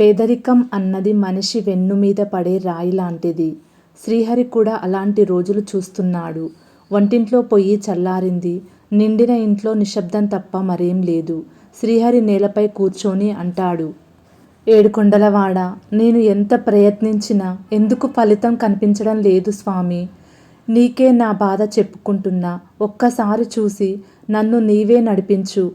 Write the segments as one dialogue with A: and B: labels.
A: పేదరికం అన్నది మనిషి వెన్ను మీద పడే రాయి లాంటిది. శ్రీహరి కూడా అలాంటి రోజులు చూస్తున్నాడు. వంటింట్లో పొయ్యి చల్లారింది. నిండిన ఇంట్లో నిశ్శబ్దం తప్ప మరేం లేదు. శ్రీహరి నేలపై కూర్చొని అంటాడు. ఏడుకొండలవాడ నేను ఎంత ప్రయత్నించినా ఎందుకు ఫలితం కనిపించడం లేదు స్వామి. నీకే నా బాధ చెప్పుకుంటున్నా. ఒక్కసారి చూసి నన్ను నీవే నడిపించు.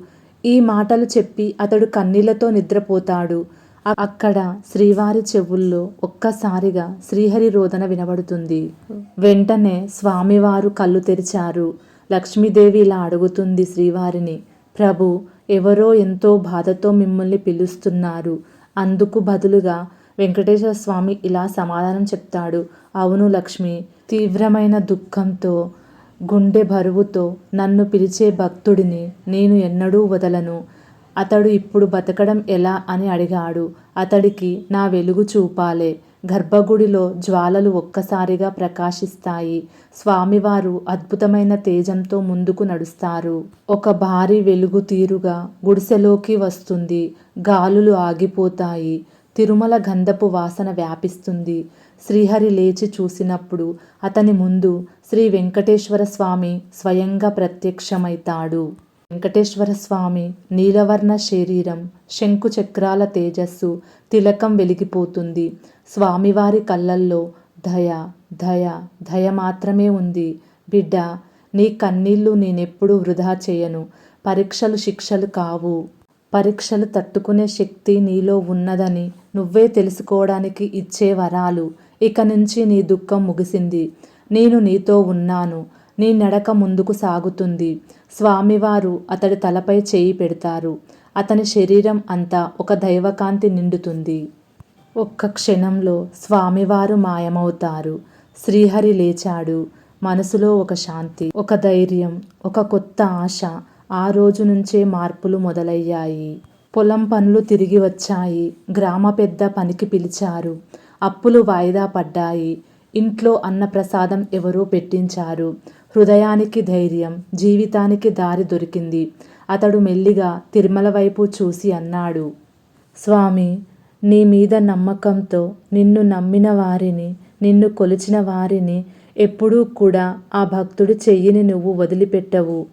A: ఈ మాటలు చెప్పి అతడు కన్నీళ్ళతో నిద్రపోతాడు. అక్కడ శ్రీవారి చెవుల్లో ఒక్కసారిగా శ్రీహరి రోదన వినబడుతుంది. వెంటనే స్వామివారు కళ్ళు తెరిచారు. లక్ష్మీదేవి ఇలా అడుగుతుంది శ్రీవారిని ప్రభు ఎవరో ఎంతో బాధతో మిమ్మల్ని పిలుస్తున్నారు. అందుకు బదులుగా వెంకటేశ్వర స్వామి ఇలా సమాధానం చెప్తాడు. అవును లక్ష్మి తీవ్రమైన దుఃఖంతో గుండె బరువుతో నన్ను పిలిచే భక్తుడిని నేను ఎన్నడూ వదలను. అతడు ఇప్పుడు బతకడం ఎలా అని అడిగాడు. అతడికి నా వెలుగు చూపాలే. గర్భగుడిలో జ్వాలలు ఒక్కసారిగా ప్రకాశిస్తాయి. స్వామివారు అద్భుతమైన తేజంతో ముందుకు నడుస్తారు. ఒక భారీ వెలుగు తీరుగా గుడిసెలోకి వస్తుంది. గాలులు ఆగిపోతాయి. తిరుమల గంధపు వాసన వ్యాపిస్తుంది. శ్రీహరి లేచి చూసినప్పుడు అతని ముందు శ్రీ వెంకటేశ్వర స్వామి స్వయంగా ప్రత్యక్షమైతాడు వెంకటేశ్వర స్వామి నీలవర్ణ శరీరం శంకు చక్రాల తేజస్సు తిలకం వెలిగిపోతుంది. స్వామివారి కళ్ళల్లో దయ దయ దయ మాత్రమే ఉంది. బిడ్డ నీ కన్నీళ్ళు నేనెప్పుడూ వృధా చేయను. పరీక్షలు శిక్షలు కావు. పరీక్షలు తట్టుకునే శక్తి నీలో ఉన్నదని నువ్వే తెలుసుకోవడానికి ఇచ్చే వరాలు. ఇక నుంచి నీ దుఃఖం ముగిసింది. నేను నీతో ఉన్నాను. నీ నడక ముందుకు సాగుతుంది. స్వామివారు అతడి తలపై చేయి పెడతారు. అతని శరీరం అంతా ఒక దైవకాంతి నిండుతుంది. ఒక్క క్షణంలో స్వామివారు మాయమవుతారు. శ్రీహరి లేచాడు. మనసులో ఒక శాంతి ఒక ధైర్యం ఒక కొత్త ఆశ ఆ రోజు నుంచే మార్పులు మొదలయ్యాయి. పొలం పనులు తిరిగి వచ్చాయి. గ్రామ పెద్ద పనికి పిలిచారు. అప్పులు వాయిదా పడ్డాయి. ఇంట్లో అన్నప్రసాదం ఎవరో పెట్టించారు. హృదయానికి ధైర్యం జీవితానికి దారి దొరికింది. అతడు మెల్లిగా తిరుమల వైపు చూసి అన్నాడు స్వామి నీ మీద నమ్మకంతో నిన్ను నమ్మిన వారిని నిన్ను కొలిచిన వారిని ఎప్పుడూ కూడా ఆ భక్తుడి చెయ్యిని నువ్వు వదిలిపెట్టవు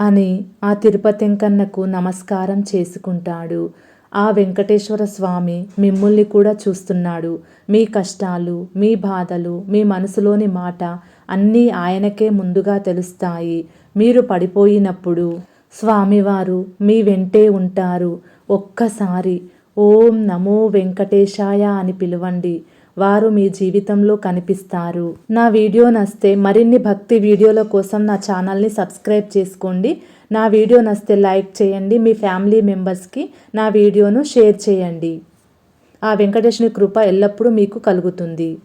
A: అని ఆ తిరుపతింకన్నకు నమస్కారం చేసుకుంటాడు. ఆ వెంకటేశ్వర స్వామి మిమ్మల్ని కూడా చూస్తున్నాడు. మీ కష్టాలు మీ బాధలు మీ మనసులోని మాట అన్నీ ఆయనకే ముందుగా తెలుస్తాయి. మీరు పడిపోయినప్పుడు స్వామివారు మీ వెంటే ఉంటారు. ఒక్కసారి ఓం నమో వెంకటేశాయ అని పిలవండి. వారు మీ జీవితంలో కనిపిస్తారు. నా వీడియో నస్తే మరిన్ని భక్తి వీడియోల కోసం నా ఛానల్ని సబ్స్క్రైబ్ చేసుకోండి. నా వీడియో నస్తే లైక్ చేయండి. మీ ఫ్యామిలీ మెంబర్స్కి నా వీడియోను షేర్ చేయండి. ఆ వెంకటేశ్వరి కృప ఎల్లప్పుడూ మీకు కలుగుతుంది.